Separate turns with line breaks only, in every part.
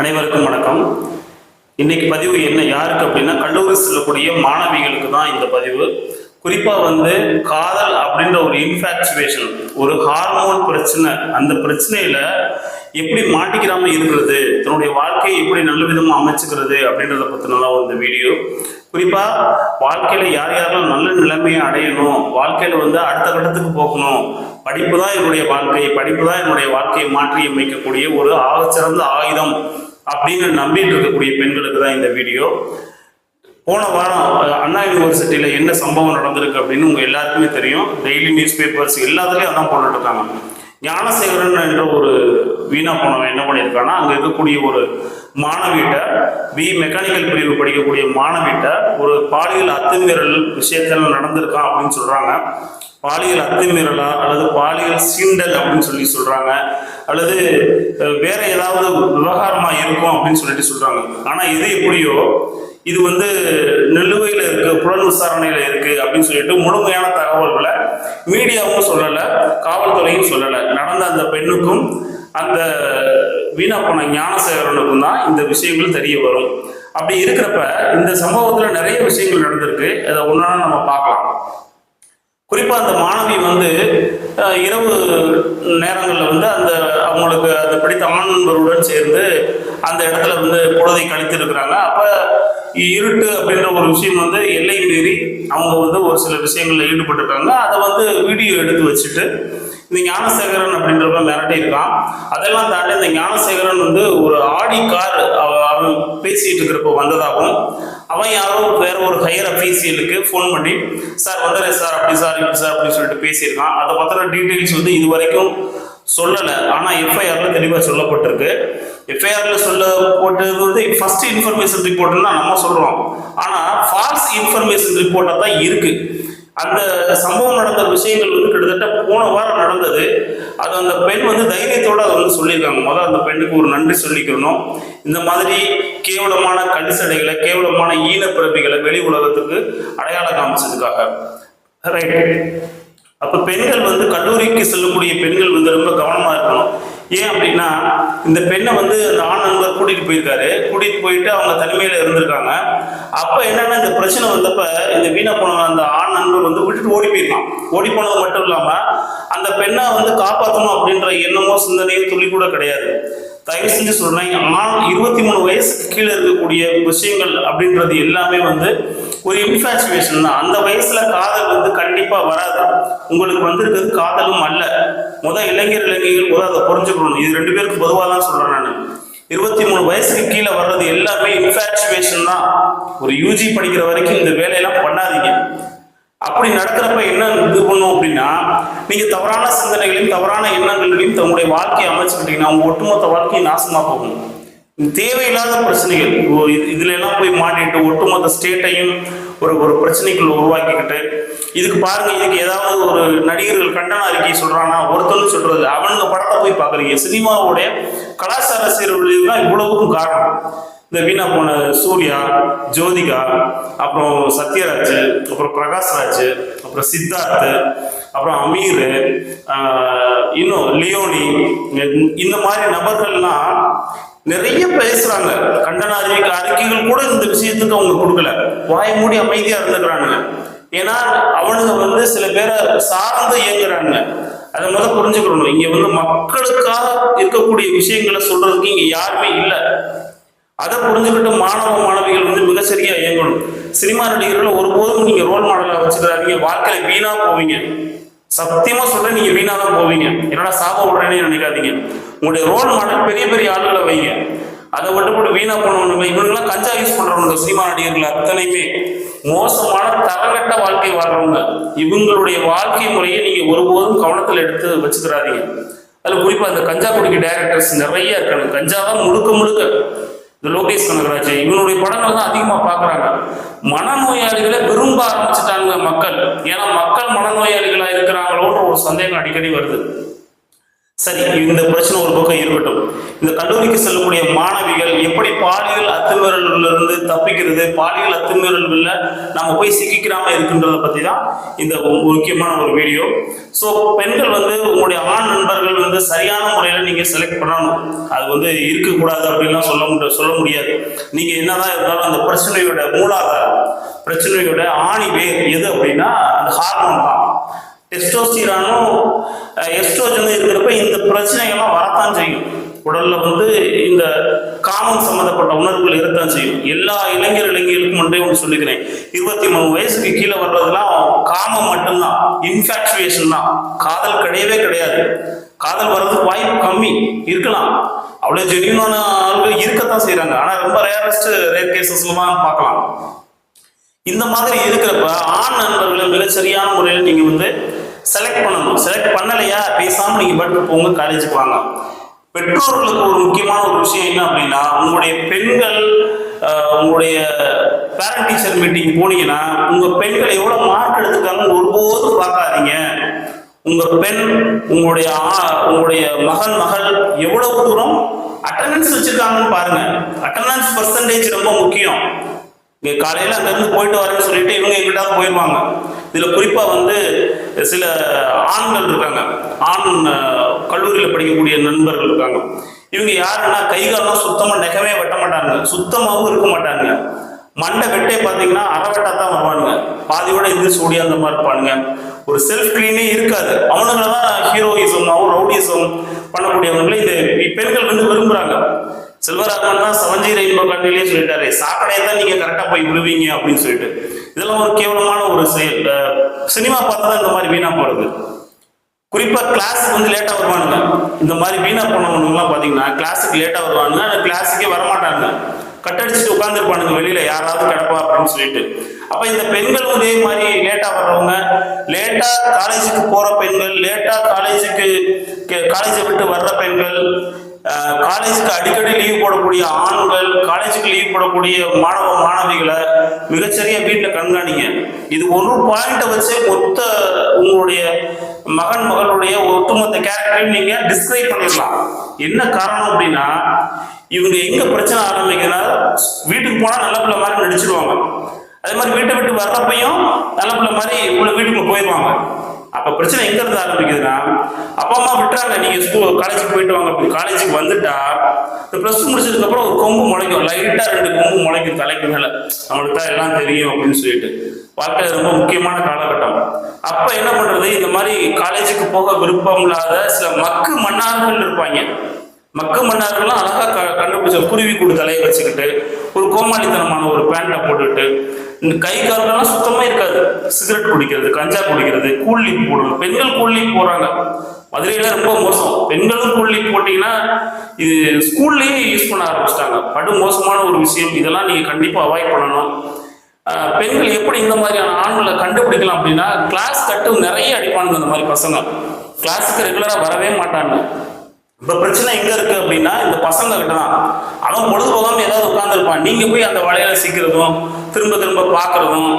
அனைவருக்கும் வணக்கம். இன்னைக்கு பதிவு என்ன யாருக்கு அப்படின்னா கல்லூரி செல்லக்கூடிய மாணவிகளுக்கு தான் இந்த பதிவு. குறிப்பா வந்து காதல் அப்படின்ற ஒரு இன்ஃபாக்சுவேஷன் ஒரு ஹார்மோன் பிரச்சனை அந்த பிரச்சனையில எப்படி மாட்டிக்கிறாம இருக்கிறது தன்னுடைய வாழ்க்கையை எப்படி நல்ல விதமா அமைச்சுக்கிறது அப்படின்றத பத்தினதான் இந்த வீடியோ. குறிப்பா வாழ்க்கையில யார் யாரெல்லாம் நல்ல நிலைமையை அடையணும் வாழ்க்கையில வந்து அடுத்த கட்டத்துக்கு போகணும் படிப்பு தான் என்னுடைய வாழ்க்கை படிப்பு தான் என்னுடைய வாழ்க்கையை மாற்றி அமைக்கக்கூடிய ஒரு ஆகச்சிறந்த ஆயுதம். அப்படின்னு நம்பிட்டு இருக்கக்கூடிய பெண்களுக்கு தான் இந்த வீடியோ. போன வாரம் அண்ணா யூனிவர்சிட்டியில் என்ன சம்பவம் நடந்திருக்கு அப்படின்னு உங்கள் எல்லாருக்குமே தெரியும். டெய்லி நியூஸ் பேப்பர்ஸ் எல்லாத்துலேயும் அதான் போட்டுட்ருக்காங்க ஞானசேகரன் என்ற ஒரு வீணா போனவன் என்ன பண்ணியிருக்கான்னா அங்கே இருக்கக்கூடிய ஒரு மாணவிட்ட பி மெக்கானிக்கல் பிரிவு படிக்கக்கூடிய மாணவிட்ட ஒரு பாலியல் அத்துமீறல் விஷயத்தில் நடந்திருக்கான் அப்படின்னு சொல்கிறாங்க பாலியல் அத்துமீறலா அல்லது பாலியல் சீண்டல் அப்படின்னு சொல்லி சொல்றாங்க. அல்லது வேற ஏதாவது விவகாரமா இருக்கும் அப்படின்னு சொல்லிட்டு சொல்றாங்க. ஆனா இது எப்படியோ இது வந்து நிலுவையில் இருக்கு புலன் விசாரணையில இருக்கு அப்படின்னு சொல்லிட்டு முழுமையான தகவல்களை மீடியாவும் சொல்லலை காவல்துறையும் சொல்லலை. நடந்த அந்த பெண்ணுக்கும் அந்த வீணா போன ஞானசேகரனுக்கும் தான் இந்த விஷயங்கள் தெரிய வரும். அப்படி இருக்கிறப்ப இந்த சம்பவத்தில் நிறைய விஷயங்கள் நடந்திருக்கு. அதை ஒன்றா நம்ம பார்க்கலாம். குறிப்பாக அந்த மாணவி வந்து இரவு நேரங்களில் வந்து அந்த அவங்களுக்கு அது பிடித்த ஆண் நண்பருடன் சேர்ந்து அந்த இடத்துல வந்து பொழுதை கழித்து இருக்கிறாங்க இருட்டு அப்படின்ற ஒரு விஷயம் வந்து எல்லை மீறி அவங்க வந்து ஒரு சில விஷயங்களில் ஈடுபட்டிருக்காங்க. அதை வந்து வீடியோ எடுத்து வச்சுட்டு இந்த ஞானசேகரன் அப்படின்றவங்க மிரட்டியிருக்கான். அதெல்லாம் தாண்டி இந்த ஞானசேகரன் வந்து ஒரு ஆடி கார் அவ- அவன் பேசிட்டு இருக்கிறப்ப வந்ததாகவும் அவன் யாரோ வேற ஒரு ஹையர் அஃபீஷியலுக்கு ஃபோன் பண்ணி சார் வந்துடுறேன் சார் அப்படி சார் இப்படி சார் அப்படின்னு சொல்லிட்டு பேசியிருக்கான். அதை பத்தின டீட்டெயில்ஸ் வந்து இது வரைக்கும் சொல்லலை. ஆனால் எஃப்ஐஆர்ல தெளிவாக சொல்லப்பட்டிருக்கு. எஃப்ஐஆர்ல சொல்ல போட்டது வந்து ஃபர்ஸ்ட் இன்ஃபர்மேஷன் ரிப்போர்ட்னு தான் நம்ம சொல்கிறோம் ஆனால் ஃபால்ஸ் இன்ஃபர்மேஷன் ரிப்போர்ட்டாக தான் இருக்குது அந்த சம்பவம் நடந்த விஷயங்கள் வந்து கிட்டத்தட்ட போன வாரம் நடந்தது. அது அந்த பெண் வந்து தைரியத்தோடு அதை வந்து சொல்லியிருக்காங்க. முதல் அந்த பெண்ணுக்கு ஒரு நன்றி சொல்லிக்கணும். இந்த மாதிரி கேவலமான கடிசடைகளை கேவலமான ஈனப்பிறப்பிகளை வெளி உலகத்துக்கு அடையாளம் காமிச்சதுக்காக. ரைட் அப்போ பெண்கள் வந்து கல்லூரிக்கு செல்லக்கூடிய பெண்கள் வந்து ரொம்ப கவனமாக இருக்கணும். ஏன் அப்படின்னா இந்த பெண்ணை வந்து அந்த ஆண் நண்பர் கூட்டிகிட்டு போயிருக்காரு. கூட்டிகிட்டு போயிட்டு அவங்க தனிமையில் இருந்திருக்காங்க. அப்போ என்னென்னா இந்த பிரச்சனை வந்தப்ப இந்த வீணா போன அந்த ஆண் நண்பர் வந்து விட்டுட்டு ஓடி போயிருக்கான். ஓடி போனது மட்டும் இல்லாமல் அந்த பெண்ணை வந்து காப்பாற்றணும் அப்படின்ற எண்ணமோ சிந்தனையோ துளி கூட கிடையாது. தயவு செஞ்சு சொல்கிறேன் ஆண் இருபத்தி மூணு வயசுக்கு கீழே இருக்கக்கூடிய விஷயங்கள் அப்படின்றது எல்லாமே வந்து ஒரு இன்ஃபாச்சுவேஷன் தான். அந்த வயசுல காதல் வந்து கண்டிப்பா வராது. உங்களுக்கு வந்திருக்கிறது காதலும் அல்ல. முதல் இளைஞர் இளைஞர்கள் கூட அதை புரிஞ்சுக்கணும். இது ரெண்டு பேருக்கு பொதுவாக தான் சொல்றேன் நான். இருபத்தி மூணு வயசுக்கு கீழே வர்றது எல்லாமே இன்ஃபாச்சுவேஷன் தான். ஒரு யூஜி படிக்கிற வரைக்கும் இந்த வேலையெல்லாம் பண்ணாதீங்க. அப்படி நடக்கிறப்ப என்ன இது பண்ணும் அப்படின்னா நீங்க தவறான சிந்தனைகளையும் தவறான எண்ணங்களையும் தன்னுடைய வாழ்க்கையை அமைச்சுக்கிட்டீங்கன்னா உங்க ஒட்டுமொத்த வாழ்க்கையும் நாசமா போகும். தேவையில்லாத பிரச்சனைகள். இது- இதுல எல்லாம் போய் மாட்டிட்டு ஒட்டுமொத்த ஸ்டேட்டையும் ஒரு ஒரு பிரச்சனைக்குள்ள உருவாக்கிக்கிட்டு இதுக்கு பாருங்க இதுக்கு ஏதாவது ஒரு நடிகர்கள் கண்டன அறிக்கை சொல்றானா ஒருத்தர் சொல்றது அவனுங்க படத்தை போய் பாக்குறீங்க சினிமாவுடைய கலாச்சார சீர்குலைவு தான் இவ்வளவுக்கும் காரணம். இந்த வீணா போன சூர்யா ஜோதிகா அப்புறம் சத்யராஜ் அப்புறம் பிரகாஷ்ராஜ் அப்புறம் சித்தார்த் அப்புறம் அமீர் இன்னும் லியோனி இந்த மாதிரி நபர்கள்லாம் நிறைய பேசுறாங்க. கண்டன அறிக்கை அறிக்கைகள் கூட இந்த விஷயத்துக்கு அவங்க கொடுக்கல. வாய் மூடி அமைதியா இருந்துக்கிறானுங்க. ஏன்னா அவனுங்க வந்து சில பேரை சார்ந்து இயங்குறாங்க அதை முதல்ல புரிஞ்சுக்கணும். இங்க வந்து மக்களுக்காக இருக்கக்கூடிய விஷயங்களை சொல்றதுக்கு இங்க யாருமே இல்லை. அதை புரிஞ்சுக்கிட்டு மாணவ மாணவிகள் வந்து மிகச்சரியா இயங்கணும். சினிமா நடிகர்கள் ஒருபோதும் நீங்க ரோல் மாடலா வச்சுக்கிறாதீங்க வாழ்க்கையில வீணா போவீங்க. சத்தியமா சொல்றேன் நீங்க வீணா தான் போவீங்க. என்னடா சாப விடுறேன்னு நினைக்காதீங்க. உங்களுடைய ரோல் மாடல் பெரிய பெரிய ஆளுகளை வைங்க. அதை விட்டு போட்டு வீணா பண்ணணும். இவங்கெல்லாம் கஞ்சா யூஸ் பண்றவங்க சினிமா நடிகர்கள் அத்தனையுமே. மோசமான தரகட்ட வாழ்க்கை வாழ்றவங்க. இவங்களுடைய வாழ்க்கை முறையை நீங்க ஒருபோதும் கவனத்தில் எடுத்து வச்சுக்கிறாதீங்க. அதுல குறிப்பா அந்த கஞ்சா குடிக்க டைரக்டர்ஸ் நிறைய இருக்காங்க. கஞ்சா தான் முழுக்க முழுக்க. இந்த லோகேஷ் கனகராஜ் இவனுடைய படங்கள் தான் அதிகமா பாக்குறாங்க. மனநோயாளிகளை விரும்ப ஆரம்பிச்சுட்டாங்க மக்கள். ஏன்னா மக்கள் மனநோயாளிகளா இருக்கிறாங்களோன்ற ஒரு சந்தேகம் அடிக்கடி வருது. சரி இந்த பிரச்சனை ஒரு பக்கம் இருக்கட்டும். இந்த கல்லூரிக்கு செல்லக்கூடிய மாணவிகள் எப்படி பாலியல் அத்துமீறலிருந்து தப்பிக்கிறது பாலியல் அத்துமீறல்களில் நம்ம போய் சிக்கிக்கிறாம இருக்கின்றத பற்றி தான் இந்த முக்கியமான ஒரு வீடியோ. ஸோ பெண்கள் வந்து உங்களுடைய ஆண் நண்பர்கள் வந்து சரியான முறையில் நீங்கள் செலக்ட் பண்ணணும். அது வந்து இருக்கக்கூடாது அப்படின்லாம் சொல்ல முடியாது சொல்ல முடியாது. நீங்கள் என்னதான் இருந்தாலும் அந்த பிரச்சனையோட மூலாதாரம் பிரச்சனையோட ஆணி வேர் எது அப்படின்னா அந்த ஹார்மோன் தான். டெஸ்டோஸ்டிரானும் எஸ்ட்ரோஜனும் இருக்கிறப்ப இந்த பிரச்சனைகள்லாம் வரத்தான் செய்யும். உடல்ல வந்து இந்த காமம் சம்மந்தப்பட்ட உணர்வுகள் இருக்கத்தான் செய்யும். எல்லா இளைஞர் இளைஞர்களுக்கும் ஒன்றே ஒன்று சொல்லிக்கிறேன். இருபத்தி மூணு வயசுக்கு கீழே வர்றதுலாம் காமம் மட்டும்தான். இன்ஃபாக்சுவேஷன் தான். காதல் கிடையவே கிடையாது. காதல் வர்றதுக்கு வாய்ப்பு கம்மி. இருக்கலாம். அவ்வளோ ஜென்யூனான ஆளுகள் இருக்கத்தான் செய்கிறாங்க ஆனால் ரொம்ப ரேரஸ்ட் ரேர் கேசஸ்லாம் பார்க்கலாம். இந்த மாதிரி இருக்கிறப்ப ஆண் நண்பர்களை மிக சரியான முறையில் நீங்கள் வந்து செலக்ட் பண்ணணும். செலக்ட் பண்ணலையா? பேசாமல் நீங்கள் பட்டு போங்க காலேஜுக்கு வாங்க. பெற்றோர்களுக்கு ஒரு முக்கியமான ஒரு விஷயம் என்ன அப்படின்னா உங்களுடைய பெண்கள் உங்களுடைய பேரண்ட் டீச்சர் மீட்டிங் போனீங்கன்னா உங்கள் பெண்கள் எவ்வளோ மார்க் எடுத்துக்காங்கன்னு ஒருபோதும் பார்க்காதீங்க. உங்க பெண் உங்களுடைய ஆ- உங்களுடைய மகன் மகள் எவ்வளவு தூரம் அட்டண்டன்ஸ் வச்சிருக்காங்கன்னு பாருங்க. அட்டண்டன்ஸ் பர்சன்டேஜ் ரொம்ப முக்கியம். இங்க காலையில அங்கிருந்து போயிட்டு வரேன்னு சொல்லிட்டு இவங்க எங்கிட்ட போயிடுவாங்க இதுல குறிப்பா வந்து சில ஆண்கள் இருக்காங்க. ஆண் கல்லூரியில் கல்லூரியில படிக்கக்கூடிய நண்பர்கள் இருக்காங்க. இவங்க யாருன்னா கை காலம் சுத்தமா நெகமே வெட்ட மாட்டாங்க சுத்தமாகவும் இருக்க மாட்டாங்க மண்டை வெட்டே பார்த்தீங்கன்னா அறவெட்டா தான் வருவானுங்க. பாதியோட எந்திரிச்சு ஓடி அந்த மாதிரி இருப்பானுங்க. ஒரு செல்ஃப் கிளீனே இருக்காது. அவனுங்களை தான் ஹீரோயிசமாவும் ரவுடிசம் பண்ணக்கூடியவங்களை இந்த பெண்கள் வந்து விரும்புறாங்க. செல்வராகவன் தான் சவஞ்சி ரெயின்போ கண்ணிலே சொல்லிட்டாரு. சாக்கடையை தான் நீங்க கரெக்டா போய் விழுவீங்க அப்படின்னு சொல்லிட்டு. இதெல்லாம் ஒரு கேவலமான ஒரு செயல். சினிமா பார்த்து தான் இந்த மாதிரி வீணா போறது. குறிப்பா கிளாஸ் வந்து லேட்டா வருவானுங்க. இந்த மாதிரி வீணா போனவனுங்கலாம் பாத்தீங்கன்னா கிளாஸுக்கு லேட்டா வருவானுங்க அந்த கிளாஸுக்கே வரமாட்டாங்க கட்டடிச்சுட்டு உட்காந்துருப்பானுங்க வெளியில யாராவது கிடப்பா? அப்படின்னு சொல்லிட்டு. அப்ப இந்த பெண்களும் இதே மாதிரி லேட்டா வர்றவங்க லேட்டா காலேஜுக்கு போற பெண்கள் லேட்டா காலேஜுக்கு காலேஜை விட்டு வர்ற பெண்கள் காலேஜுக்கு அடிக்கடி லீவ் போடக்கூடிய ஆண்கள் காலேஜுக்கு லீவ் போடக்கூடிய மாணவ மாணவிகளை மிகச்சரிய வீட்டில் கண்காணிங்க. இது ஒரு பாயிண்ட்டை வச்சு மொத்த உங்களுடைய மகன் மகளுடைய ஒட்டுமொத்த கேரக்டரையும் நீங்க டிஸ்கிரைப் பண்ணிடலாம். என்ன காரணம் அப்படின்னா இவங்க எங்க பிரச்சனை ஆரம்பிக்குதுன்னா வீட்டுக்கு போனா நல்ல பிள்ளை மாதிரி நடிச்சிருவாங்க. அதே மாதிரி வீட்டை விட்டு வர்றப்பையும் நல்ல பிள்ளை மாதிரி உள்ள வீட்டுக்குள்ள போயிடுவாங்க அப்ப பிரச்சனை எங்க இருந்து ஆரம்பிக்குதுன்னா அப்பா அம்மா விட்டுறாங்க நீங்க ஸ்கூல் காலேஜுக்கு போயிட்டு வாங்க காலேஜுக்கு வந்துட்டா இந்த ப்ளஸ் டூ முடிச்சதுக்கு அப்புறம் ஒரு கொம்பு முளைக்கும். லைட்டா ரெண்டு கொம்பு முளைக்கும் தலைக்கு மேல. நம்மளுக்கு தான் எல்லாம் தெரியும் அப்படின்னு சொல்லிட்டு. வாழ்க்கையில ரொம்ப முக்கியமான காலகட்டம். அப்ப என்ன பண்றது? இந்த மாதிரி காலேஜுக்கு போக விருப்பம் இல்லாத சில மக்கு மன்னார்கள் இருப்பாங்க. மக்கு மன்னார்கள்லாம் அழகாக க- கண்டுபிடிச்ச குருவி கூடு தலையை வச்சுக்கிட்டு ஒரு கோமாளித்தனமான ஒரு பேண்ட்டை போட்டுக்கிட்டு இந்த கை காலெல்லாம் சுத்தமாக இருக்காது. சிகரெட் குடிக்கிறது கஞ்சா குடிக்கிறது கூல் போடுறது. பெண்கள் கூல் போடுறாங்க. மதுரையில ரொம்ப மோசம். பெண்களும் கூல் போட்டிங்கன்னா இது ஸ்கூல்லையே யூஸ் பண்ண ஆரம்பிச்சிட்டாங்க. படு மோசமான ஒரு விஷயம். இதெல்லாம் நீங்கள் கண்டிப்பாக அவாய்ட் பண்ணணும். பெண்கள் எப்படி இந்த மாதிரியான ஆண்களை கண்டுபிடிக்கலாம் அப்படின்னா கிளாஸ் கட்டு நிறைய அடிப்பானுங்க இந்த மாதிரி பசங்க. கிளாஸுக்கு ரெகுலராக வரவே மாட்டாங்க. இப்ப பிரச்சனை எங்க இருக்கு அப்படின்னா இந்த பசங்க கிட்ட தான். அவன் பொழுது போகாம ஏதாவது உட்காந்துருப்பான் நீங்க போய் அந்த வலையில சிக்கிறதும் திரும்ப திரும்ப பாக்குறதும்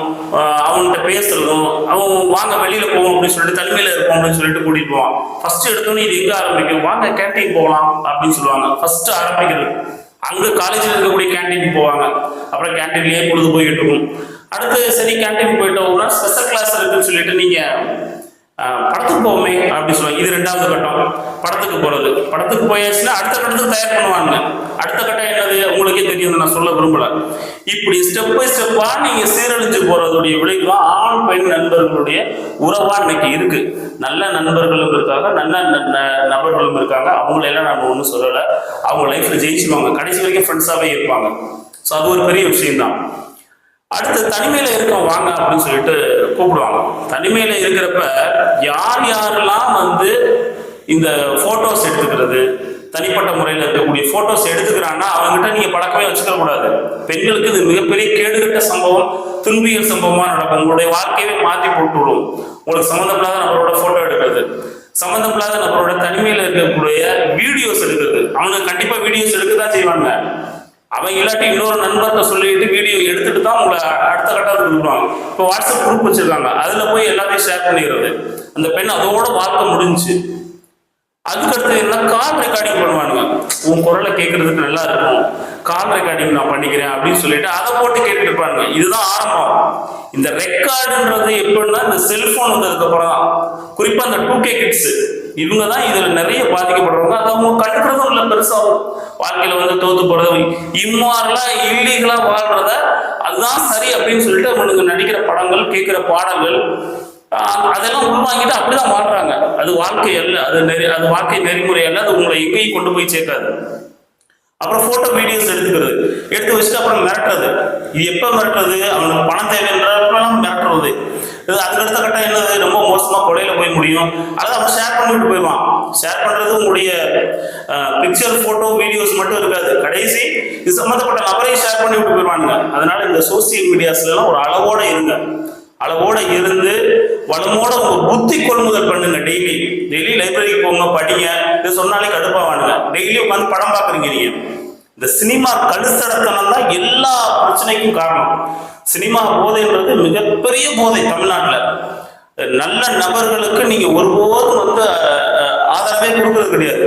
அவன்கிட்ட பேசுறதும் அவன் வாங்க வெளியில போவோம் அப்படின்னு சொல்லிட்டு தனிமையில இருப்போம் அப்படின்னு சொல்லிட்டு கூட்டிட்டு போவான். ஃபர்ஸ்ட் எடுத்தோன்னே இது எங்க ஆரம்பிக்கும்? வாங்க கேண்டீன் போகலாம் அப்படின்னு சொல்லுவாங்க. ஃபர்ஸ்ட் ஆரம்பிக்கிறது. அங்க காலேஜில் இருக்கக்கூடிய கேண்டீன் போவாங்க. அப்புறம் கேன்டீன்லயே பொழுது போயிட்டு இருக்கும். அடுத்து சரி கேண்டீன் போயிட்டோம்னா ஸ்பெஷல் கிளாஸ் இருக்குன்னு சொல்லிட்டு நீங்க படத்துக்கு போவோமே அப்படின்னு சொல்லுவாங்க. இது ரெண்டாவது கட்டம். படத்துக்கு போகிறது படத்துக்கு போயாச்சுன்னா அடுத்த கட்டத்துக்கு தயார் பண்ணுவாங்க அடுத்த கட்டம் என்னது? உங்களுக்கே தெரியும் நான் சொல்ல விரும்பல. இப்படி ஸ்டெப் பை ஸ்டெப்பாக நீங்கள் சீரழிஞ்சு போறதுடைய விளைவு ஆண் பெண் நண்பர்களுடைய உறவாக இன்னைக்கு இருக்கு. நல்ல நண்பர்களும் இருக்காங்க நல்ல ந- ந- நபர்களும் இருக்காங்க. அவங்களெல்லாம் நம்ம ஒன்றும் சொல்லலை. அவங்க லைஃப்பில் ஜெயிச்சுவாங்க கடைசி வரைக்கும் ஃப்ரெண்ட்ஸாகவே இருப்பாங்க. ஸோ அது ஒரு பெரிய விஷயம்தான். அடுத்து தனிமையில இருக்கோம் வாங்க அப்படின்னு சொல்லிட்டு கூப்பிடுவாங்க. தனிமையில இருக்கிறப்ப யார் யாரெல்லாம் வந்து இந்த போட்டோஸ் எடுத்துக்கிறது தனிப்பட்ட முறையில் இருக்கக்கூடிய போட்டோஸ் எடுத்துக்கிறாங்கன்னா அவங்ககிட்ட நீங்க பழக்கமே வச்சுக்க கூடாது. பெண்களுக்கு இது மிகப்பெரிய கேடுகட்ட சம்பவம் துன்பியல் சம்பவமா நடக்கும். உங்களுடைய வாழ்க்கையவே மாற்றி போட்டு விடும். உங்களுக்கு சம்மந்தமில்லாத நபரோட போட்டோ எடுக்கிறது. சம்மந்தமில்லாத நபரோட தனிமையில இருக்கக்கூடிய வீடியோஸ் எடுக்கிறது. அவங்க கண்டிப்பா வீடியோஸ் எடுக்க தான் செய்வாங்க அவன் இல்லாட்டி இன்னொரு நண்பர்கிட்ட சொல்லிட்டு வீடியோ எடுத்துட்டு தான் உங்களை அடுத்த கட்டத்துக்கு கொடுப்பாங்க இப்போ வாட்ஸ்அப் குரூப் வச்சிருக்காங்க. அதில் போய் எல்லாத்தையும் ஷேர் பண்ணிடுறது அந்த பெண் அதோட வாழ்க்கை முடிஞ்சு அதுக்கடுத்து என்ன கால் ரெக்கார்டிங் பண்ணுவானுங்க. உன் குரலை கேட்கறதுக்கு நல்லா இருக்கும். கால் ரெக்கார்டிங் நான் பண்ணிக்கிறேன் அப்படின்னு சொல்லிட்டு அதை போட்டு கேட்டுட்டு இருப்பானுங்க. இதுதான் ஆரம்பம். இந்த ரெக்கார்டுன்றது எப்படின்னா இந்த செல்போன் வந்ததுக்கு அப்புறம் தான் குறிப்பா அந்த டூ கே கிட்ஸ் இவங்க தான் இதில் நிறைய பாதிக்கப்படுறவங்க. அதை அவங்க கண்டுக்கிறதும் இல்லை பெருசாகும் வாழ்க்கையில் வந்து தோத்து போகிறது இம்மாறலா இல்லீகலாக வாழ்கிறத அதுதான் சரி அப்படின்னு சொல்லிட்டு அவனுக்கு நடிக்கிற படங்கள் கேட்குற பாடல்கள் அதெல்லாம் உள்வாங்கிட்டு அப்படிதான் வாழ்றாங்க. அது வாழ்க்கை அல்ல அது நெறி அது வாழ்க்கை நெறிமுறை அல்ல அது உங்களை எங்கேயும் கொண்டு போய் சேர்க்காது. அப்புறம் போட்டோ வீடியோஸ் எடுத்துக்கிறது. எடுத்து வச்சுட்டு அப்புறம் மிரட்டுறது. இது எப்போ மிரட்டுறது? அவனுக்கு பணம் தேவைன்றப்பெல்லாம் மிரட்டுறது. இது அதுக்கடுத்த கட்டம் என்னது ரொம்ப மோசமாக கொலையில் போய் முடியும். அதை அவன் ஷேர் பண்ணிவிட்டு போயிடுவான். ஷேர் பண்ணுறது உங்களுடைய பிக்சர் ஃபோட்டோ வீடியோஸ் மட்டும் இருக்காது. கடைசி இது சம்மந்தப்பட்ட நபரையும் ஷேர் பண்ணி விட்டு போயிடுவானுங்க. அதனால இந்த சோசியல் மீடியாஸ்லாம் ஒரு அளவோட இருங்க. அளவோட இருந்து வளமோட உங்க புத்தி கொள்முதல் பண்ணுங்க டெய்லி டெய்லி லைப்ரரிக்கு போங்க படிங்க. இது சொன்னாலே கடுப்பாவானுங்க. டெய்லி உட்காந்து படம் பார்க்குறீங்க நீங்கள் இந்த சினிமா கழுத்தடத்தனம் தான் எல்லா பிரச்சனைக்கும் காரணம். சினிமா போதைன்றது மிகப்பெரிய போதை தமிழ்நாட்டில். நல்ல நபர்களுக்கு நீங்க ஒருபோதும் வந்து ஆதரவே கொடுக்கறது கிடையாது.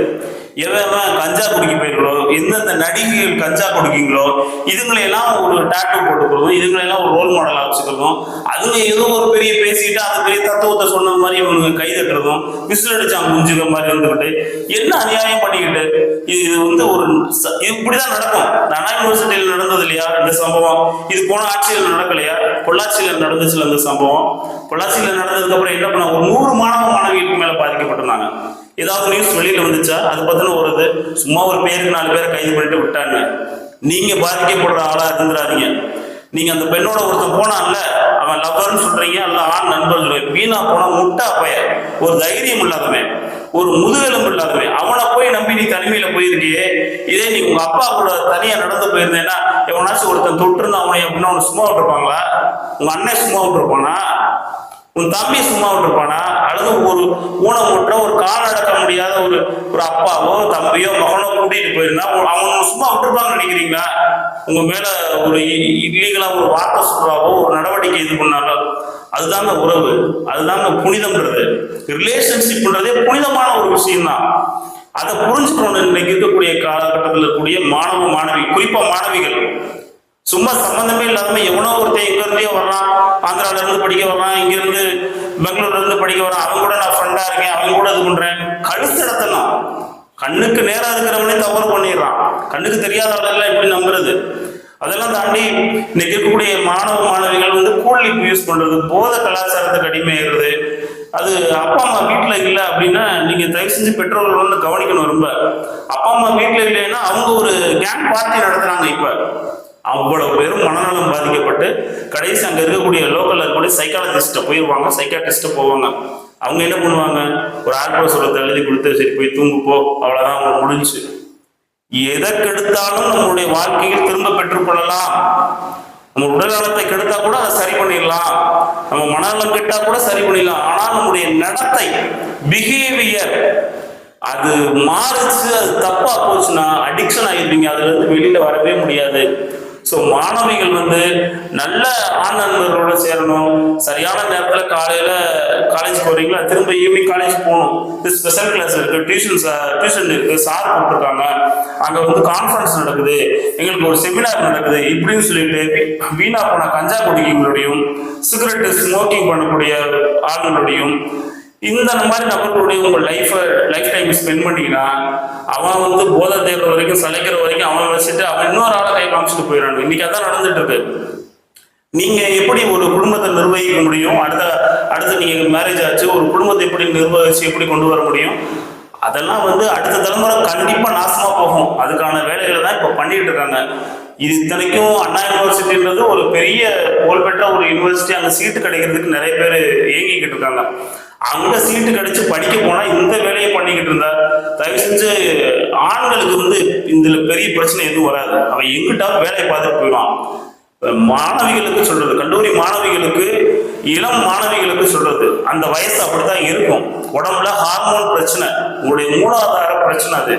எவன் கஞ்சா குடிக்க போயிருங்களோ எந்தெந்த நடிகைகள் கஞ்சா குடிக்கீங்களோ இதுங்களையெல்லாம் ஒரு டாட்டூ போட்டுக்கிறதும் இதுங்களையெல்லாம் ஒரு ரோல் மாடலாக வச்சுக்கிறதும் அதுங்க ஏதோ ஒரு பெரிய பேசிட்டு அது சொன்ன மாதிரி இவனுங்க கை தட்டுறதும் விசில் அடிச்சான் குஞ்சுக மாதிரி இருந்துக்கிட்டு என்ன அநியாயம் பண்ணிக்கிட்டு? இது இது வந்து ஒரு இப்படிதான் நடக்கும். நானா யூனிவர்சிட்டியில் நடந்தது இல்லையா? இந்த சம்பவம். இது போன ஆட்சியில் நடக்கலையா? பொள்ளாச்சியில் நடந்துச்சுல இந்த சம்பவம். பொள்ளாச்சியில் நடந்ததுக்கு அப்புறம் என்ன பண்ண ஒரு நூறு மாணவ மாணவிகளுக்கு மேல பாதிக்கப்பட்டிருந்தாங்க. ஏதாவது நியூஸ் வெளியில வந்துச்சா? அது பத்தின ஒரு இது. சும்மா ஒரு பேருக்கு நாலு பேரை கைது பண்ணிட்டு விட்டாங்க. நீங்க பாதிக்கப்படுற ஆளா இருந்துடாதீங்க நீங்க அந்த பெண்ணோட ஒருத்தன் போனான்ல அவன் லவ்வர்னு சொல்றீங்க அல்ல ஆண் நண்பர் சொல்றீங்க. வீணா போனா முட்டா பைய ஒரு தைரியம் இல்லாதவன். ஒரு முதுகெலும்பு இல்லாதவன். அவனை போய் நம்பி நீ தனிமையில போயிருக்கியே. இதே நீ உங்க அப்பா கூட தனியா நடந்து போயிருந்தேன்னா எவனாச்சும் ஒருத்தன் தொட்டிருந்தா அவனை அப்படின்னா அவனை சும்மா விட்டுருப்பாங்களா? உங்க அண்ணன் சும்மா விட்டுருப்பானா? உன் தம்பி சும்மா விட்டுருப்பானா? அல்லது ஒரு ஊனமுற்ற ஒரு கால் அடக்க முடியாத ஒரு ஒரு அப்பாவோ தம்பியோ மகனோ கூட்டிட்டு போயிருந்தா அவங்க சும்மா விட்டுருப்பாங்கன்னு நினைக்கிறீங்களா? உங்க மேல ஒரு இல்லீகலா ஒரு வார்த்தை சொல்றாவோ ஒரு நடவடிக்கை இது பண்ணாலோ அதுதாங்க உறவு. அதுதாங்க புனிதம்ன்றது. ரிலேஷன்ஷிப்ன்றதே புனிதமான ஒரு விஷயம்தான். அதை புரிஞ்சுக்கணும் இன்னைக்கு இருக்கக்கூடிய காலகட்டத்தில் இருக்கக்கூடிய மாணவ மாணவி குறிப்பா மாணவிகள் சும்மா சம்பந்தமே இல்லாம எவனோ ஒருத்தன் எங்க இருந்தே வர்றான் ஆந்திரால இருந்து படிக்க வர்றான் இங்க இருந்து பெங்களூர்ல இருந்து படிக்க வர்றான் அவன் கூட நான் ஃப்ரெண்டா இருக்கேன் அவன் கூட இது பண்றேன். கழுத்து இடத்தணும் கண்ணுக்கு நேரா இருக்கிறவனே தவறு பண்ணிடுறான். கண்ணுக்கு தெரியாத தெரியாதவர்களெல்லாம் எப்படி நம்புறது? அதெல்லாம் தாண்டி இன்னைக்கு இருக்கக்கூடிய மாணவ மாணவிகள் வந்து கூலிப் யூஸ் பண்றது போத கலாச்சாரத்துக்கு அடிமையாகிறது அது அப்பா அம்மா வீட்டில் இல்லை அப்படின்னா நீங்க தயவு செஞ்சு பெற்றோர்கள் வந்து கவனிக்கணும் ரொம்ப. அப்பா அம்மா வீட்டில் இல்லைன்னா அவங்க ஒரு கேங் பார்ட்டி நடத்துறாங்க இப்போ. அவ்வளவு பேரும் மனநலம் பாதிக்கப்பட்டு கடைசி அங்க இருக்கக்கூடிய லோக்கல்ல இருக்கக்கூடிய சைக்காலஜிஸ்ட்டை போயிருவாங்க சைக்காட்ரிஸ்ட போவாங்க. அவங்க என்ன பண்ணுவாங்க? ஒரு ஆல்போசரத்தை எழுதி கொடுத்து சரி போய் தூங்கு போ. அவ்வளவுதான் அவங்க முடிஞ்சு. எதற்கெடுத்தாலும் நம்மளுடைய வாழ்க்கையில் திரும்ப பெற்றுக்கொள்ளலாம் நம்ம உடல் நலத்தை கெடுத்தா கூட அதை சரி பண்ணிடலாம். நம்ம மனநலம் கெட்டா கூட சரி பண்ணிடலாம். ஆனால் நம்முடைய நடத்தை பிஹேவியர் அது மாறுச்சு அது தப்பா போச்சுன்னா அடிக்ஷன் ஆயிருப்பீங்க அதுல இருந்து வெளியில வரவே முடியாது. ஸோ மாணவிகள் வந்து நல்ல ஆண் நண்பர்களோட சேரணும். சரியான நேரத்தில் காலையில் காலேஜ் போகிறீங்களா திரும்ப ஈவினிங் காலேஜ் போகணும். ஸ்பெஷல் கிளாஸ் இருக்குது டியூஷன் டியூஷன் இருக்குது சார் கூப்பிட்டுருக்காங்க. அங்கே வந்து கான்ஃபரன்ஸ் நடக்குது. எங்களுக்கு ஒரு செமினார் நடக்குது. இப்படின்னு சொல்லிட்டு வீணா போன கஞ்சா குடிக்கிறவங்களுடையும் சிகரெட் ஸ்மோக்கிங் பண்ணக்கூடிய ஆளுங்களுடையும் இந்த மாதிரி நபர்களுடைய உங்க லைஃப் லைஃப் டைம் ஸ்பெண்ட் பண்ணீங்கன்னா அவன் வந்து போதை தேடுற வரைக்கும் சளைக்கிற வரைக்கும் அவனை வச்சுட்டு அவன் இன்னொரு ஆளை கை காமிச்சிட்டு போயிடணும் இன்னைக்கு அதான் நடந்துட்டு இருக்கு நீங்க எப்படி ஒரு குடும்பத்தை நிர்வகிக்க முடியும்? அடுத்த அடுத்து நீங்க மேரேஜ் ஆச்சு ஒரு குடும்பத்தை எப்படி நிர்வகிச்சு எப்படி கொண்டு வர முடியும்? அதெல்லாம் வந்து அடுத்த தலைமுறை கண்டிப்பா நாசமா போகும். அதுக்கான வேலைகளை தான் இப்ப பண்ணிட்டு இருக்காங்க. இது இத்தனைக்கும் அண்ணா யூனிவர்சிட்டின்றது ஒரு பெரிய புகழ்பெற்ற ஒரு யூனிவர்சிட்டி அங்க சீட்டு கிடைக்கிறதுக்கு நிறைய பேர் இயங்கிக்கிட்டு இருக்காங்க. அங்க சீட்டு கிடைச்சு படிக்க போனா இந்த வேலையை பண்ணிக்கிட்டு இருந்தா. தயவு செஞ்சு ஆண்களுக்கு வந்து இதுல பெரிய பிரச்சனை எதுவும் வராது. அவன் எங்கிட்டாவது வேலையை பார்த்துட்டு போயிடுவான். மாணவிகளுக்கு சொல்றது கல்லூரி மாணவிகளுக்கு இளம் மாணவிகளுக்கு சொல்றது அந்த வயசு அப்படித்தான் இருக்கும். உடம்புல ஹார்மோன் பிரச்சனை உங்களுடைய மூலாதார பிரச்சனை அது.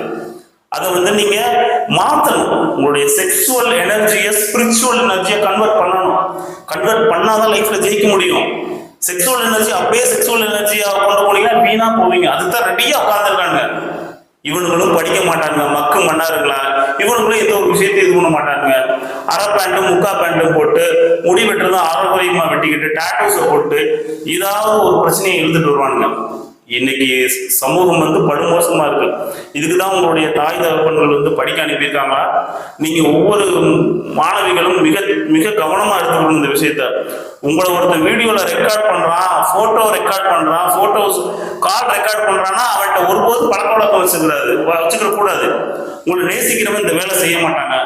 அதை வந்து நீங்க மாத்தணும். உங்களுடைய செக்ஷுவல் எனர்ஜியை ஸ்பிரிச்சுவல் எனர்ஜியை கன்வெர்ட் பண்ணணும். கன்வெர்ட் பண்ணாதான் லைஃப்ல ஜெயிக்க முடியும். செக்ஸுவல் எனர்ஜி அப்படியே செக்ஸுவல் எனர்ஜியா கொண்டு போனீங்கன்னா வீணா போவீங்க. அதுதான் ரெடியா உட்காந்துருக்காங்க இவனுங்களும் படிக்க மாட்டாங்க மக்கு மன்னாருங்களா இவனுங்களும் எந்த ஒரு விஷயத்தையும் இது பண்ண மாட்டாங்க அரை பேண்ட்டும் முக்கா பேண்ட்டும் போட்டு முடி வெட்டுறதும் குறையுமா வெட்டிக்கிட்டு டேட்டோஸை போட்டு ஏதாவது ஒரு பிரச்சனையை எழுதிட்டு வருவானுங்க. இன்னைக்கு சமூகம் வந்து படுமோசமா இருக்கு. இதுக்கு தான் உங்களுடைய தாய் தகப்பன்கள் வந்து படிக்க அனுப்பியிருக்காங்களா நீங்க ஒவ்வொரு மாணவிகளும் மிக மிக கவனமா எடுத்துக்கணும் இந்த விஷயத்த. உங்களை ஒருத்தன் வீடியோல ரெக்கார்ட் பண்றான் போட்டோ ரெக்கார்ட் பண்றான் போட்டோஸ் கால் ரெக்கார்ட் பண்றான்னா அவன்கிட்ட ஒருபோது பழக்க வழக்கம் வச்சுக்கூடாது வச்சுக்கிற கூடாது உங்களை நேசிக்கிறவன் இந்த வேலை செய்ய மாட்டாங்க.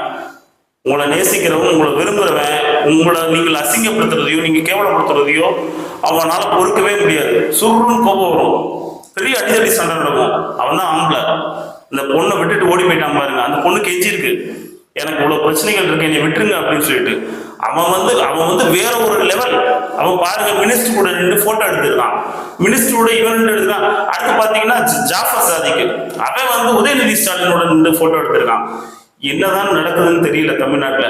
உங்களை நேசிக்கிறவன் உங்களை விரும்புறவன் உங்களை நீங்கள் அசிங்கப்படுத்துறதையோ நீங்க கேவலப்படுத்துறதையோ அவனால பொறுக்கவே முடியாது. சுருன்னு கோபம் வரும். பெரிய அடிதடி சண்டை நடக்கும். அவன் தான் ஆம்பளை. இந்த பொண்ணை விட்டுட்டு ஓடி போயிட்டான் பாருங்க. அந்த பொண்ணு கெஞ்சி இருக்கு. எனக்கு இவ்வளவு பிரச்சனைகள் இருக்கு என்னை விட்டுருங்க அப்படின்னு சொல்லிட்டு. அவன் வந்து அவன் வந்து வேற ஒரு லெவல் அவன் பாருங்க மினிஸ்டர் கூட நின்று போட்டோ எடுத்துருக்கான். மினிஸ்டர் கூட இவன் நின்று எடுத்துருக்கான். அடுத்து பாத்தீங்கன்னா ஜாஃபர் சாதிக்கு. அவன் வந்து உதயநிதி ஸ்டாலினோட நின்று போட்டோ எடுத்திருக்கான். என்னதான் நடக்குதுன்னு தெரியல தமிழ்நாட்டுல.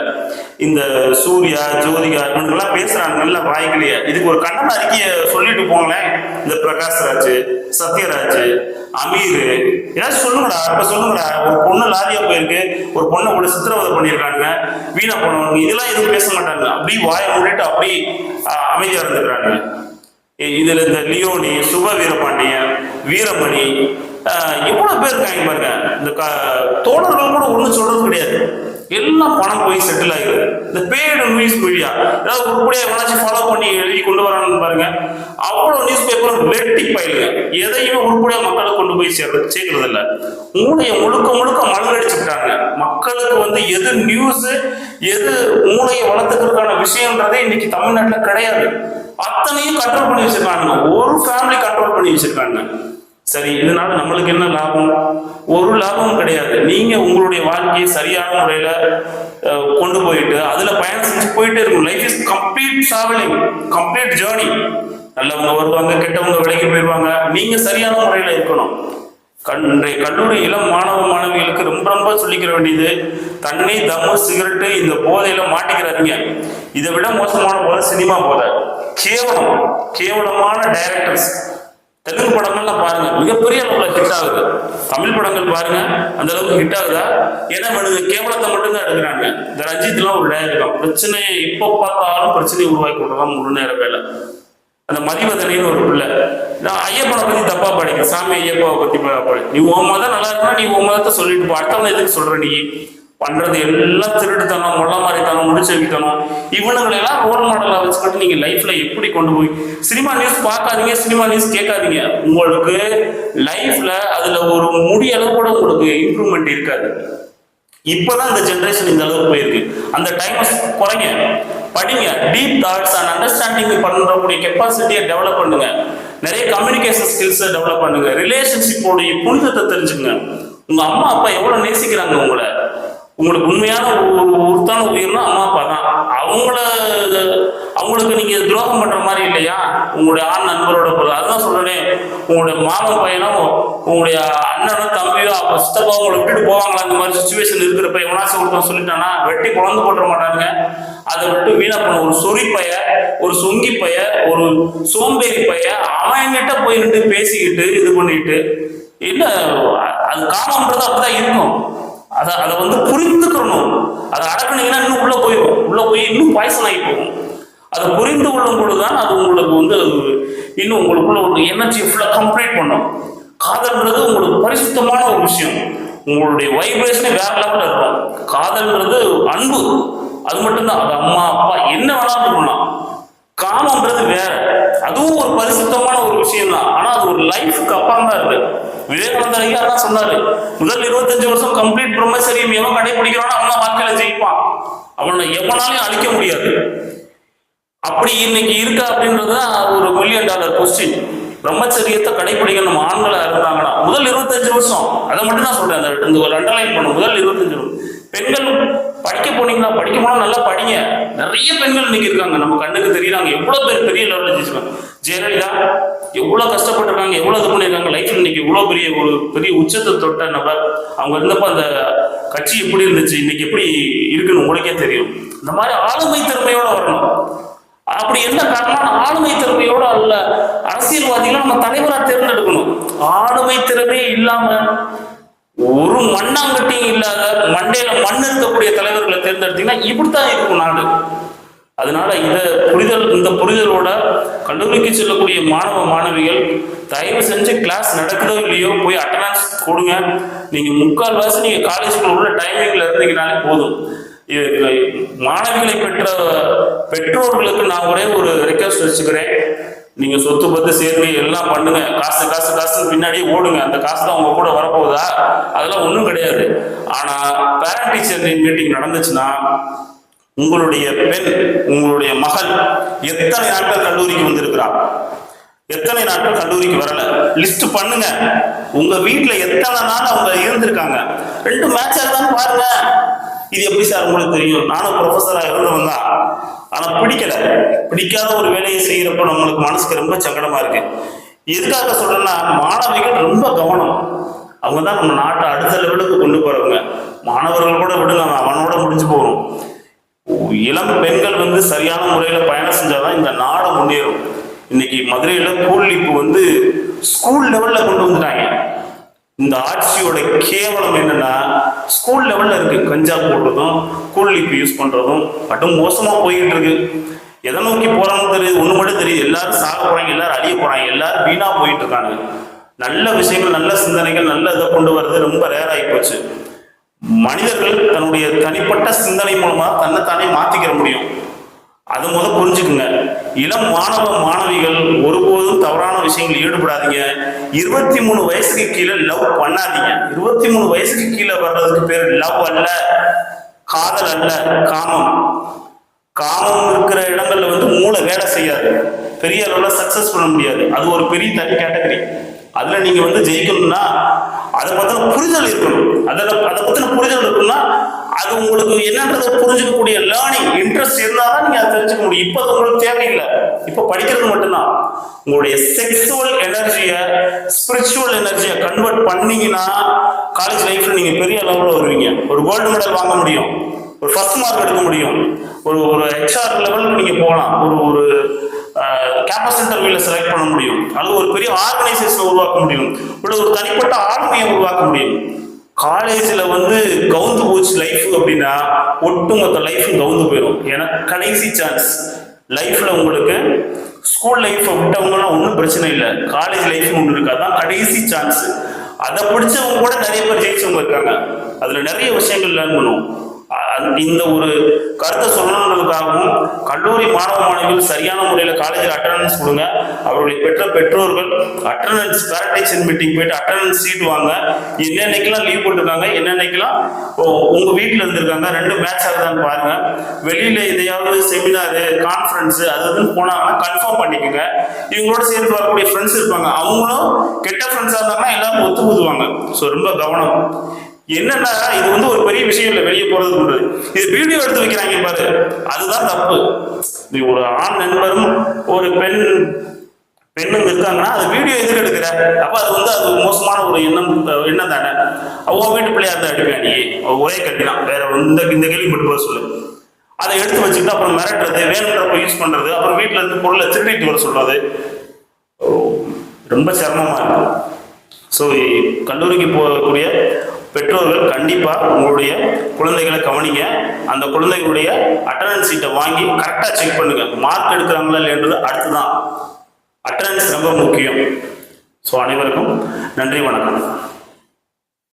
இந்த சூர்யா ஜோதிகா இவங்கெல்லாம் பேசுறாங்க நல்ல வாய்க்கலையே. இதுக்கு ஒரு கண்டன அறிக்கையை சொல்லிட்டு போங்களேன். இந்த பிரகாஷ்ராஜ் சத்யராஜ் அமீர் ஏதாச்சும் சொல்லுங்கடா இப்ப சொல்லுங்கடா. ஒரு பொண்ணு லாரியா போயிருக்கு. ஒரு பொண்ணை கூட சித்திரவதை பண்ணியிருக்காங்க வீணா போனவங்க இதெல்லாம் எதுவும் பேச மாட்டாங்க அப்படி வாயை மூடிட்டு அப்படி அமைதியா இருந்துக்கிறாங்க இதுல இந்த லியோனி சுப வீரபாண்டியன் வீரமணி ஆஹ், எவ்வளவு பேர் இருக்காங்க பாருங்க. இந்த க- தோழர்கள் கூட ஒன்றும் சொல்றது கிடையாது. எல்லாம் பணம் போய் செட்டில் ஆகிடுது இந்த பேய்டு நியூஸ் மீடியா ஏதாவது உருப்படியாக எவனாச்சும் ஃபாலோ பண்ணி எழுதி கொண்டு வரான்னு பாருங்க. அவ்வளோ நியூஸ் பேப்பர் வெட்டி பயிலுங்க எதையுமே உருப்படியாக மக்களை கொண்டு போய் சேர்றது சேர்க்கறது இல்லை மூளையை முழுக்க முழுக்க மலரடிச்சுட்டாங்க மக்களுக்கு வந்து எது நியூஸ் எது மூளையை வளர்த்துக்கிறதுக்கான விஷயம்ன்றதே இன்னைக்கு தமிழ்நாட்டில் கிடையாது. அத்தனையும் கண்ட்ரோல் பண்ணி வச்சிருக்காங்க. ஒரு ஃபேமிலி கண்ட்ரோல் பண்ணி வச்சிருக்காங்க. சரி இதனால நம்மளுக்கு என்ன லாபம்? ஒரு லாபமும் கிடையாது. நீங்க உங்களுடைய வாழ்க்கையை சரியான முறையில கொண்டு போயிட்டு அதுல பயணம் செஞ்சு போயிட்டே இருக்கும் life is complete travelling complete journey நல்லவங்க வருவாங்க கெட்டவங்க விலைக்கு போயிடுவாங்க நீங்க சரியான முறையில இருக்கணும். கன்றைய கல்லூரி இளம் மாணவ மாணவிகளுக்கு ரொம்ப ரொம்ப சொல்லிக்கிற வேண்டியது தண்ணி தம்மு சிகரெட்டு இந்த போதையில மாட்டிக்கிறாதீங்க. இதை விட மோசமான போதை சினிமா போதை. கேவலம் கேவலமான டைரக்டர்ஸ் தெலுங்கு படங்கள்லாம் பாருங்க. மிகப்பெரிய அளவில் ஹிட் ஆகுது. தமிழ் படங்கள் பாருங்க. அந்த அளவுக்கு ஹிட் ஆகுதா? ஏன்னா இவனுங்க கேவலத்தை மட்டும்தான் எடுக்கிறாங்க. இந்த ரஞ்சித்லாம் ஒரு இருக்கும் பிரச்சனையை இப்போ பார்த்தாலும் பிரச்சனையை உருவாக்கி விடுறான் முழு நேர வேலை. அந்த மதிவதனின்னு ஒரு பிள்ளை. நான் ஐயப்பனை பத்தி தப்பா படிக்கிறேன். சாமி ஐயப்பாவை பத்தி படி நீ உன் மதம் நல்லா இருக்கா நீ உன் மதத்தை சொல்லிட்டு போ. அடுத்தவங்க எதுக்கு சொல்ற நீ? பண்றது எல்லாம் திருட்டுத்தனம் முள்ள மாதிரித்தனம் முடிச்சு வைக்கணும். இவனுங்களை எல்லாம் ரோல் மாடலா வச்சுக்கிட்டு நீங்க லைஃப்ல எப்படி கொண்டு போய் சினிமா நியூஸ் பார்க்காதீங்க சினிமா நியூஸ் கேட்காதீங்க. உங்களுக்கு லைஃப்ல அதுல ஒரு முடி அளவு கூட உங்களுக்கு இம்ப்ரூவ்மெண்ட் இருக்காது. இப்பதான் இந்த ஜென்ரேஷன் இந்த அளவுக்கு போயிருக்கு. அந்த டைம் குறைங்க. படிங்க. டீப் தாட்ஸ் அண்ட் அண்டர்ஸ்டாண்டிங் பண்ணக்கூடிய கெப்பாசிட்டியை டெவலப் பண்ணுங்க. நிறைய கம்யூனிகேஷன் ஸ்கில்ஸை டெவலப் பண்ணுங்க. ரிலேஷன்ஷிப்போடைய புனிதத்தை தெரிஞ்சுங்க உங்க அம்மா அப்பா எவ்வளவு நேசிக்கிறாங்க உங்களை? உங்களுக்கு உண்மையான ஒரு ஒருத்தான உயிர்னா அம்மா அப்பா தான். அவங்கள அவங்களுக்கு நீங்க துரோகம் பண்ற மாதிரி இல்லையா? உங்களுடைய ஆண் நண்பரோட பொருள் அதுதான் சொல்றேன். உங்களுடைய மாமன் பையனோ உங்களுடைய அண்ணனோ தம்பியோ அப்ப சித்தப்பா உங்களை விட்டுட்டு போவாங்களா? இந்த மாதிரி சுச்சுவேஷன் இருக்கிறப்ப எவனாச்சும் ஒருத்தன் சொல்லிட்டானா வெட்டி குழந்து போட்டுற மாட்டாங்க அதை விட்டு வீணா பண்ண ஒரு சொறி பைய ஒரு சொங்கி பைய ஒரு சோம்பேறி பைய அவன் கிட்ட போய் நின்று பேசிக்கிட்டு இது பண்ணிட்டு இல்ல அது காமன்றது அப்படிதான் இருக்கும். அதை அதை வந்து புரிந்துக்கணும். அதை அடக்குனீங்கன்னா இன்னும் உள்ள போயிடும் உள்ள போய் இன்னும் பாய்சன் ஆகி போகும். அதை புரிந்து கொள்ளும் பொழுதுதான் அது உங்களுக்கு வந்து இன்னும் உங்களுக்குள்ள ஒரு எனர்ஜி ஃபுல்லாக கம்ப்ளீட் பண்ணும். காதல்ன்றது உங்களுக்கு பரிசுத்தமான ஒரு விஷயம். உங்களுடைய வைப்ரேஷனே வேற லெவலில் இருக்கும். காதல்ன்றது அன்பு. அது மட்டும்தான். அது அம்மா அப்பா என்ன வேணாலும் பண்ணலாம் காமன்றது வேற. அதுவும் ஒரு பரிசுத்தமான ஒரு விஷயம் தான் ஆனா அது ஒரு லைஃப்க்கு அப்புறம் தான் இருக்கு. விவேகானந்தர் ஐயா தான் சொன்னாரு. முதல் இருபத்தஞ்சு வருஷம் கம்ப்ளீட் பிரம்மச்சரியம் எவன் கடைபிடிக்கிறானோ அவன் வாழ்க்கையில ஜெயிப்பான். அவனை எவனாலையும் அழிக்க முடியாது. அப்படி இன்னைக்கு இருக்கா அப்படின்றது தான் ஒரு மில்லியன் டாலர் கொஸ்டின் பிரம்மச்சரியத்தை கடைபிடிக்கணும் நம்ம ஆண்களா இருந்தாங்கன்னா முதல் இருபத்தஞ்சு வருஷம் அதை மட்டும் தான் சொல்றேன். அந்த இந்த ஒரு அண்டர்லைன் பண்ணும் முதல் இருபத்தஞ்சு வருஷம். பெண்கள் படிக்க போனீங்கன்னா படிக்க போனா நல்லா படிங்க. நிறைய பெண்கள் இன்னைக்கு இருக்காங்க. நம்ம கண்ணுக்கு தெரியுறாங்க எவ்வளவு பேர் பெரிய லெவலில் ஜெயிச்சிருக்காங்க. ஜெயலலிதா எவ்வளவு கஷ்டப்பட்டிருக்காங்க எவ்வளவு இது பண்ணியிருக்காங்க லைஃப்ல இன்னைக்கு இவ்வளவு பெரிய ஒரு பெரிய உச்சத்தை தொட்ட நபர். அவங்க இருந்தப்ப அந்த கட்சி எப்படி இருந்துச்சு இன்னைக்கு எப்படி இருக்குன்னு உங்களுக்கே தெரியும். இந்த மாதிரி ஆளுமை திறமையோட வரணும். அப்படி என்ன காரணம்? ஆளுமை திறமையோட அல்ல. அரசியல்வாதிகளை நம்ம தலைவராக தேர்ந்தெடுக்கணும். ஆளுமை திறமையே இல்லாம ஒரு மண்ணாங்கட்டியும் இல்லாத மண்டையில மண் இருக்கக்கூடிய தலைவர்களை தேர்ந்தெடுத்தீங்கன்னா இப்படித்தான் இருக்கும் நாடு. அதனால இந்த புரிதல் இந்த புரிதலோட கல்லூரிக்கு செல்லக்கூடிய மாணவ மாணவிகள் தயவு செஞ்சு கிளாஸ் நடக்குதோ இல்லையோ போய் அட்டண்டன்ஸ் கொடுங்க. நீங்க முக்கால் வாசி நீங்க காலேஜுக்குள்ள உள்ள டைமிங்ல இருந்தீங்கனாலே போதும். இது மாணவிகளை பெற்ற பெற்றோர்களுக்கு நான் ஒரே ஒரு ரெக்வஸ்ட் வச்சுக்கிறேன். நீங்க சொத்து பத்து சேர்ந்து எல்லாம் பண்ணுங்க. காசு காசு காசு பின்னாடியே ஓடுங்க. அந்த காசு தான் உங்க கூட வரப்போகுதா? அதெல்லாம் ஒன்றும் கிடையாது. ஆனா பேரண்ட் டீச்சர் மீட்டிங் நடந்துச்சுன்னா உங்களுடைய பெண் உங்களுடைய மகள் எத்தனை நாட்கள் கல்லூரிக்கு வந்திருக்கிறார் எத்தனை நாட்கள் கல்லூரிக்கு வரல? லிஸ்ட் பண்ணுங்க. உங்க வீட்டுல எத்தனை நாள் அவங்க இருந்திருக்காங்க? ரெண்டு மேட்ச் தான் பாருங்க. இது எப்படி சார் உங்களுக்கு தெரியும்? நானும் ப்ரொஃபஸராக இருந்தவன் தான். ஆனால் பிடிக்கல. பிடிக்காத ஒரு வேலையை செய்கிறப்ப நம்மளுக்கு மனசுக்கு ரொம்ப சங்கடமா இருக்கு. எதுக்காக சொல்றேன்னா மாணவிகள் ரொம்ப கவனம். அவங்க தான் நம்ம நாட்டை அடுத்த லெவலுக்கு கொண்டு போறவங்க. மாணவர்கள் கூட விடுங்க அவனோட முடிஞ்சு போகணும். இளம் பெண்கள் வந்து சரியான முறையில் பயணம் செஞ்சாதான் இந்த நாடு முன்னேறும். இன்னைக்கு மதுரையில் கூலிப்பு வந்து ஸ்கூல் லெவலில் கொண்டு வந்துட்டாங்க. இந்த ஆட்சியோட கேவலம் என்னன்னா ஸ்கூல் லெவலில் இருக்குது கஞ்சா போடுறதும் கூலிப்பு யூஸ் பண்ணுறதும் மட்டும் மோசமா போய்கிட்டு இருக்கு. எதை நோக்கி போறாங்கன்னு தெரியுது ஒன்று மட்டும் தெரியுது. எல்லாரும் சாக போகிறாங்க எல்லாரும் அழிய போறாங்க எல்லாரும் வீணாக போயிட்டு இருக்காங்க. நல்ல விஷயங்கள் நல்ல சிந்தனைகள் நல்ல இதை கொண்டு வர்றது ரொம்ப ரேர் போச்சு. மனிதர்கள் தன்னுடைய தனிப்பட்ட சிந்தனை மூலமாக தன்னைத்தானே மாற்றிக்கிற முடியும். அது முத புரிஞ்சுக்குங்க. இளம் மாணவ மாணவிகள் ஒருபோதும் தவறான விஷயங்கள் ஈடுபடாதீங்க. இருபத்தி மூணு வயசுக்கு கீழே லவ் பண்ணாதீங்க. இருபத்தி மூணு வயசுக்கு கீழே வர்றதுக்கு பேர் லவ் அல்ல காதல் அல்ல காமம். காமம் இருக்கிற இடங்கள்ல வந்து மூளை வேலை செய்யாது. பெரிய அளவில் சக்சஸ் பண்ண முடியாது. அது ஒரு பெரிய தனி கேட்டகரி அதுல நீங்க வந்து ஜெயிக்கணும்னா அதை பத்தின புரிதல் இருக்கணும். அதில் அதை பத்தின புரிதல் இருக்குன்னா அது உங்களுக்கு என்னன்றதை புரிஞ்சுக்கக்கூடிய லேர்னிங் இன்ட்ரெஸ்ட் இருந்தால் தான் நீங்க அதை தெரிஞ்சுக்க முடியும். இப்போ அது உங்களுக்கு தேவையில்லை. இப்போ படிக்கிறது மட்டும்தான். உங்களுடைய செக்ஸுவல் எனர்ஜியை ஸ்பிரிச்சுவல் எனர்ஜியை கன்வெர்ட் பண்ணீங்கன்னா காலேஜ் லைஃப்ல நீங்க பெரிய அளவில் வருவீங்க. ஒரு கோல்டு மெடல் வாங்க முடியும். ஒரு ஃபர்ஸ்ட் மார்க் எடுக்க முடியும். ஒரு ஒரு ஹெச்ஆர் லெவலுக்கு நீங்க போகலாம். ஒரு ஒரு கேம்பஸ் இன்டர்வியூல செலக்ட் பண்ண முடியும். அல்லது ஒரு பெரிய ஆர்கனைசேஷன் உருவாக்க முடியும். இல்லை ஒரு தனிப்பட்ட ஆளுமையை உருவாக்க முடியும். காலேஜில் வந்து கவுந்து போச்சு லைஃப் அப்படின்னா ஒட்டுமொத்த லைஃப்பும் கவுந்து போயிடும் ஏன்னா கடைசி சான்ஸ் லைஃப்பில் உங்களுக்கு ஸ்கூல் லைஃப்பை விட்டவங்கலாம் ஒன்றும் பிரச்சனை இல்லை. காலேஜ் லைஃப் ஒன்று இருக்கு அதான் கடைசி சான்ஸ் அதை பிடிச்சவங்க கூட நிறைய பேர் ஜெயிச்சவங்க இருக்காங்க. அதில் நிறைய விஷயங்கள் லேர்ன் பண்ணுவோம். இந்த ஒரு கருத்தை சொல்லணுன்றதுக்காகவும் கல்லூரி மாணவ மாணவிகள் சரியான முறையில் காலேஜில் அட்டண்டன்ஸ் கொடுங்க. அவருடைய பெற்ற பெற்றோர்கள் அட்டண்டன்ஸ் பேரண்டைசன் மீட்டிங் போயிட்டு அட்டண்டன்ஸ் சீட் வாங்க. என்னென்னைக்கெல்லாம் லீவ் போட்டிருக்காங்க என்னென்னைக்கெல்லாம் உங்க வீட்டில் இருந்திருக்காங்க ரெண்டு மேட்ச் ஆகுதான்னு பாருங்க. வெளியில எதையாவது செமினாரு கான்ஃபரன்ஸ் அது இதுன்னு போனாங்கன்னா கன்ஃபார்ம் பண்ணிக்கோங்க. இவங்களோட சேர்ந்து வரக்கூடிய ஃப்ரெண்ட்ஸ் இருப்பாங்க. அவங்களும் கெட்ட ஃப்ரெண்ட்ஸாக இருந்தாங்கன்னா எல்லாரும் ஒத்து ஊதுவாங்க ஸோ ரொம்ப கவனம். என்னன்னா இது வந்து ஒரு பெரிய விஷயம் இல்லை வெளியே போறது இது வீடியோ எடுத்து வைக்கிறாங்க பாரு அதுதான் தப்பு. நீ ஒரு ஆண் நண்பரும் ஒரு பெண் பெண்ணுங்க இருக்காங்கன்னா அது வீடியோ எதுக்கு எடுக்கிற? அப்ப அது வந்து அது மோசமான ஒரு எண்ணம் எண்ணம் தானே? உன் வீட்டு பிள்ளையா இருந்தா அடிப்பேன் நீ. ஒரே கட்டிதான். வேற இந்த இந்த கேள்வி மட்டும் போக சொல்லு. அதை எடுத்து வச்சுக்கிட்டு அப்புறம் மிரட்டுறது வேணுன்றப்ப யூஸ் பண்றது அப்புறம் வீட்டுல இருந்து பொருளை திருடிட்டு வர சொல்றது. ஓ, ரொம்ப சிரமமா இருக்கும் ஸோ கல்லூரிக்கு போகக்கூடிய பெற்றோர்கள் கண்டிப்பாக உங்களுடைய குழந்தைகளை கவனிங்க. அந்த குழந்தைகளுடைய அட்டண்டன்ஸ் சீட்டை வாங்கி கரெக்டாக செக் பண்ணுங்க. மார்க் எடுக்கிறாங்களா இல்லைன்றது அடுத்துதான். அட்டண்டன்ஸ் ரொம்ப முக்கியம். ஸோ அனைவருக்கும் நன்றி வணக்கம்.